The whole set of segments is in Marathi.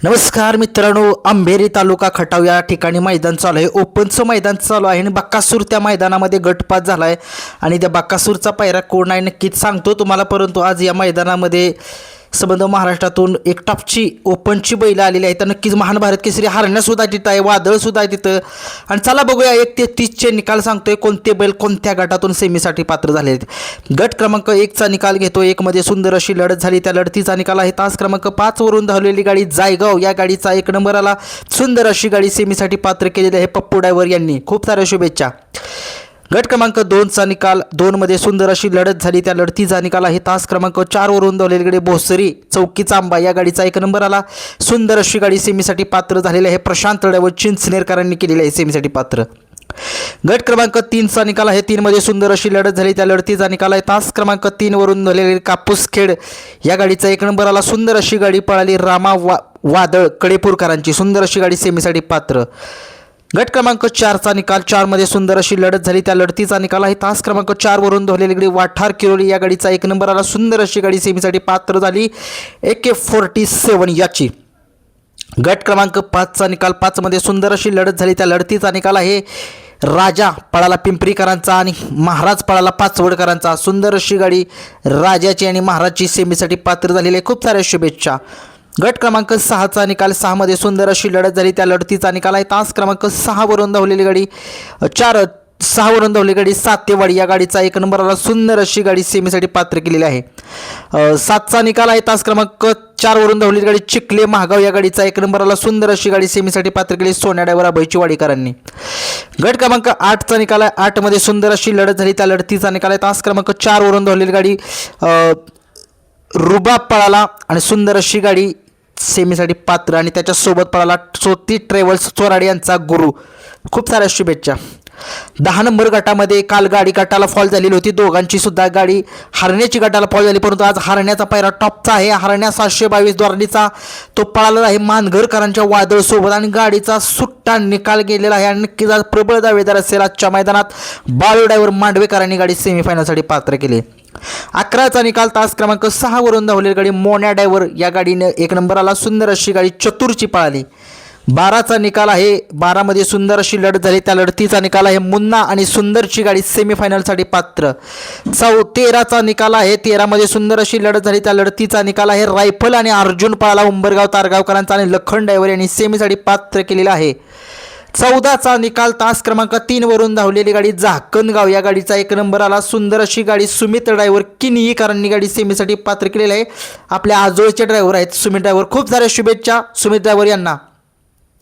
नमस्कार मित्रांनो अंबेरी तालुका खटाव या ठिकाणी मैदान चालू आहे. ओपनचं मैदान चालू आहे आणि बक्कासूर त्या मैदानामध्ये गटपात झाला आहे आणि त्या बक्कासूरचा पायरा कोण आहे नक्कीच सांगतो तुम्हाला परंतु आज या मैदानामध्ये संबंध महाराष्ट्रातून एक टॉपची ओपनची बैलं आलेली आहे तर नक्कीच महान भारत केसरी हरण्यासुद्धा तिथं आहे वादळसुद्धा आहे तिथं. आणि चला बघूया एक ते तीसचे निकाल सांगतोय कोणते बैल कोणत्या गटातून सेमीसाठी पात्र झाले आहेत. गट क्रमांक एकचा निकाल घेतो एकमध्ये सुंदर अशी लढत झाली. त्या लढतीचा निकाल आहे तास क्रमांक पाचवरून धावलेली गाडी जायगाव. या गाडीचा एक नंबर आला. सुंदर अशी गाडी सेमीसाठी पात्र केलेली आहे पप्पू ड्रायव्हर यांनी. खूप साऱ्या शुभेच्छा. गट क्रमांक दोनचा निकाल दोनमध्ये सुंदर अशी लढत झाली. त्या लढतीचा निकाल आहे तास क्रमांक चारवरून धावलेलीकडे भोसरी चौकी चांबा या गाडीचा एक नंबर आला. सुंदर अशी गाडी सेमीसाठी पात्र झालेली आहे. प्रशांत व चिंचनेरकरांनी केलेली आहे सेमीसाठी पात्र. गट क्रमांक तीनचा निकाल आहे. तीनमध्ये सुंदर अशी लढत झाली. त्या लढतीचा निकाल आहे तास क्रमांक तीनवरून झालेली कापूसखेड या गाडीचा एक नंबर आला. सुंदर अशी गाडी पळाली रामा वा वादळ कडेपूरकरांची. सुंदर अशी गाडी सेमीसाठी पात्र. गट क्रमांक चारचा निकाल. चारमध्ये सुंदर अशी लढत झाली. त्या लढतीचा निकाल आहे. तास क्रमांक चारवरून धोलेली गाडी वाठार किरोली या गाडीचा एक नंबर आला. सुंदर अशी गाडी सेमीसाठी पात्र झाली. ए के फोर्टी सेवन याची. गट क्रमांक पाचचा निकाल. पाचमध्ये सुंदर अशी लढत झाली. त्या लढतीचा निकाल आहे. राजा पळाला पिंपरीकरांचा आणि महाराज पळाला पाचवडकरांचा. सुंदर अशी गाडी राजाची आणि महाराजची सेमीसाठी पात्र झालेली आहे. खूप साऱ्या शुभेच्छा. गट क्रमांक सहाचा निकाल सहामध्ये सुंदर अशी लढत झाली. त्या लढतीचा निकाल आहे. तास क्रमांक सहावरून धावलेली गाडी चार सहावरून धावली गाडी सात ते वाडी या गाडीचा एक नंबरला सुंदर अशी गाडी सेमीसाठी पात्र केलेली आहे. सातचा निकाल आहे. तास क्रमांक चारवरून धावलेली गाडी चिखले महागाव. या गाडीचा एक नंबरला सुंदर अशी गाडी सेमीसाठी पात्र केली सोन्या डायवर अभयची वाडीकरांनी गट क्रमांक आठचा निकाल आहे. आठमध्ये सुंदर अशी लढत झाली. त्या लढतीचा निकाल आहे. तास क्रमांक चारवरून धावलेली गाडी रुबाब पळाला आणि सुंदर अशी गाडी सेमीसाठी पात्र आणि त्याच्यासोबत पळाला सोती ट्रेवल्स चोराडे यांचा गुरु. खूप साऱ्या शुभेच्छा. दहा नंबर गटामध्ये काल गाडी गटाला फॉल झालेली होती. दोघांची सुद्धा गाडी हरण्याची गटाला फॉल झाली. परंतु आज हरण्याचा पायरा टॉपचा आहे. हरण्या सातशे बावीस द्वारणीचा तो पळालेला आहे. मानघरकरांच्या वादळसोबत आणि गाडीचा सुट्टा निकाल गेलेला आहे. आणि नक्कीच आज प्रबळ दावेदार असेल आजच्या मैदानात. बाळू ड्रायव्हर मांडवेकरांनी गाडी सेमीफायनलसाठी पात्र केली. अकराचा निकाल तास क्रमांक सहावरून धावलेली गाडी मोन्या डायव्हर या गाडीने एक नंबर आला सुंदर अशी गाडी चतुरची पळाली. बाराचा निकाल आहे. बारामध्ये सुंदर अशी लढत झाली. त्या लढतीचा निकाल आहे. मुन्ना आणि सुंदरची गाडी सेमीफायनलसाठी पात्र. चौ तेराचा निकाल आहे. तेरामध्ये सुंदर अशी लढत झाली. त्या लढतीचा निकाल आहे. रायफल आणि अर्जुन पाळाला उंबरगाव तारगावकरांचा आणि लखन डायव्हर यांनी सेमीसाठी पात्र केलेला आहे. चौदाचा निकाल तास क्रमांक तीनवरून धावलेली गाडी झाकणगाव. या गाडीचा एक नंबर आला. सुंदर अशी गाडी सुमित ड्रायव्हर किनीकरांनी गाडी सेमीसाठी पात्र केलेली आहे. आपल्या आजोळचे ड्रायव्हर आहेत. सुमित ड्रायव्हर खूप साऱ्या शुभेच्छा सुमित ड्रायव्हर यांना.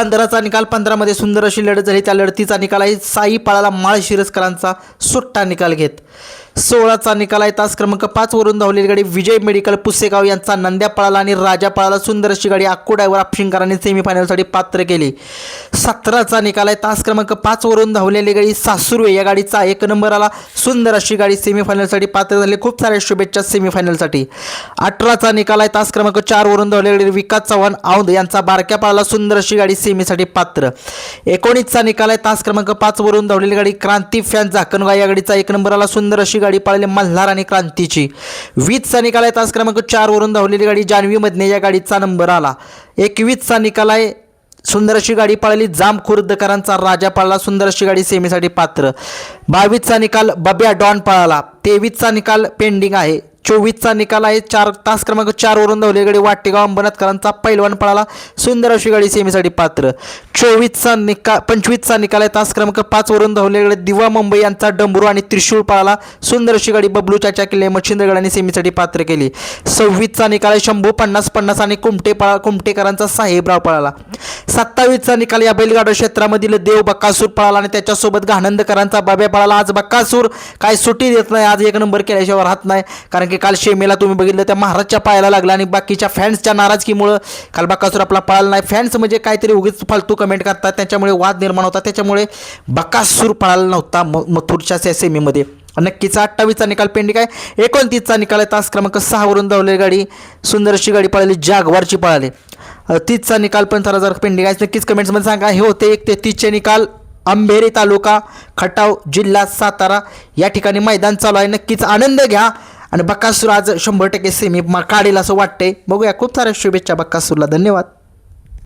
पंधराचा निकाल पंधरामध्ये सुंदर अशी लढत झाली. त्या लढतीचा निकाल आहे. साई पाळाला माळशिरसकरांचा सुट्टा निकाल घेत. सोळाचा निकाल आहे. तास क्रमांक पाचवरून धावलेली गाडी विजय मेडिकल पुसेगाव यांचा नंद्या पाळाला आणि राजा पाळाला सुंदर अशी गाडी अक्कू डायव्हर आपशिंकरांनी सेमीफायनलसाठी पात्र केली. सतराचा निकाल आहे. तास क्रमांक पाचवरून धावलेली गाडी सासुर्वे या गाडीचा एक नंबर आला सुंदर अशी गाडी सेमीफायनलसाठी पात्र झाली. खूप साऱ्या शुभेच्छा सेमीफायनलसाठी अठराचा निकाल आहे. तास क्रमांक चारवरून धावलेली गाडी विकास चव्हाण औंध यांचा बारक्या पाळाला सुंदर अशी गाडी सेमीसाठी पात्र. एकोणीसचा निकाल आहे. तास क्रमांक पाचवरून धावलेली गाडी क्रांती फॅन झाकणगाव या गाडीचा एक नंबर आला. सुंदर अशी गाडी पाळली मल्हार आणि क्रांतीची. वीसचा निकाल आहे. तास क्रमांक चारवरून धावलेली गाडी जान्हवी मधने या गाडीचा नंबर आला. एकवीसचा निकाल आहे. सुंदर अशी गाडी पाळली. जाम खुर्दकरांचा राजा पाळला. सुंदर अशी गाडी सेमीसाठी पात्र. बावीसचा निकाल बब्या डॉन पळाला. तेवीसचा निकाल पेंडिंग आहे. चोवीसचा निकाल आहे. चार तास क्रमांक चारवरून धावलेली गाडी वाटेगाव अंबरनाथकरांचा पैलवान पळाला. सुंदर अशी गाडी सेमीसाठी पात्र. चोवीसचा निकाल पंचवीसचा निकाल आहे. तास क्रमांक पाचवरून धावलेली गाडी दिवा मुंबई यांचा डंबरू आणि त्रिशूळ पळाला. सुंदर अशी गाडी बबलू चाचा किल्ले मच्छिंद्रगडाने सेमीसाठी पात्र केली. सव्वीसचा निकाल आहे. शंभू पन्नास पन्नास आणि कुमटे पळा कुमटेकरांचा साहेबराव पळाला. सत्तावीसचा निकाल या बैलगाडा क्षेत्रामधील देव बक्कासूर पळाला आणि त्याच्यासोबत घाणंदकरांचा बाब्या पळाला. आज बक्कासूर काय सुटी देत नाही. आज एक नंबर केल्याशिवाय राहत नाही. कारण की काल शेमेला तुम्ही बघितलं त्या महाराजच्या पायाला लागला आणि बाकीच्या फॅन्सच्या नाराजगीमुळं काल बक्कासूर आपला पळाला नाही. फॅन्स म्हणजे काहीतरी उगीच फालतू कमेंट करतात त्याच्यामुळे वाद निर्माण होता त्याच्यामुळे बक्कासूर पळाला नव्हता म मथुरच्या सेमीमध्ये. नक्कीचा अठ्ठावीसचा निकाल पेंडिंग आहे. एकोणतीसचा निकाल आहे तास क्रमांक सहावरून धावलेली गाडी सुंदर अशी गाडी पळाली जागवारची पळाली. तीसचा निकाल पण जरा जर पेंडिंग आहे नक्कीच कमेंट्समध्ये सांगा. हे होते एक ते तीसचे निकाल. अंबेरी तालुका खटाव जिल्हा सातारा या ठिकाणी मैदान चालू आहे. नक्कीच आनंद घ्या. आणि बक्कासूर आज शंभर टक्के सेमी काढेल असं वाटतंय. बघूया. खूप साऱ्या शुभेच्छा बक्कासूरला धन्यवाद.